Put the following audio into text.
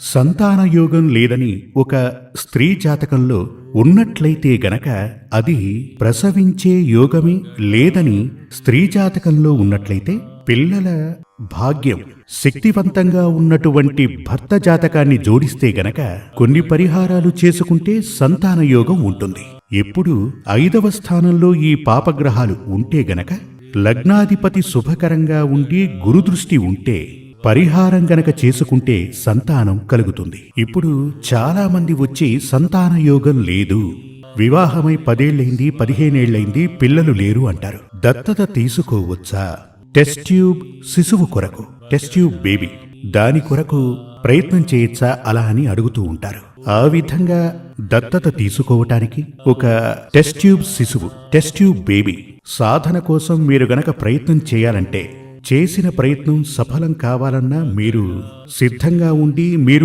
సంతాన యోగం లేదని ఒక స్త్రీ జాతకంలో ఉన్నట్లయితే గనక అది ప్రసవించే యోగమే లేదని స్త్రీ జాతకంలో ఉన్నట్లయితే పిల్లల భాగ్యం శక్తివంతంగా ఉన్నటువంటి భర్త జాతకాన్ని జోడిస్తే గనక కొన్ని పరిహారాలు చేసుకుంటే సంతాన యోగం ఉంటుంది. ఎప్పుడు ఐదవ స్థానంలో ఈ పాపగ్రహాలు ఉంటే గనక లగ్నాధిపతి శుభకరంగా ఉండి గురుదృష్టి ఉంటే పరిహారం గనక చేసుకుంటే సంతానం కలుగుతుంది. ఇప్పుడు చాలా మంది వచ్చి సంతాన యోగం లేదు. వివాహమై పదేళ్ళైంది పదిహేనేళ్ళైంది పిల్లలు లేరు అంటారు. దత్తత తీసుకోవచ్చా? టెస్ట్ ట్యూబ్ శిశువు కొరకు టెస్ట్ ట్యూబ్ బేబీ దాని కొరకు ప్రయత్నం చేయొచ్చా అలా అని అడుగుతూ ఉంటారు. ఆ విధంగా దత్తత తీసుకోవటానికి ఒక టెస్ట్ ట్యూబ్ శిశువు టెస్ట్ ట్యూబ్ బేబీ సాధన కోసం మీరు గనక ప్రయత్నం చేయాలంటే చేసిన ప్రయత్నం సఫలం కావాలన్నా మీరు సిద్ధంగా ఉండి మీరు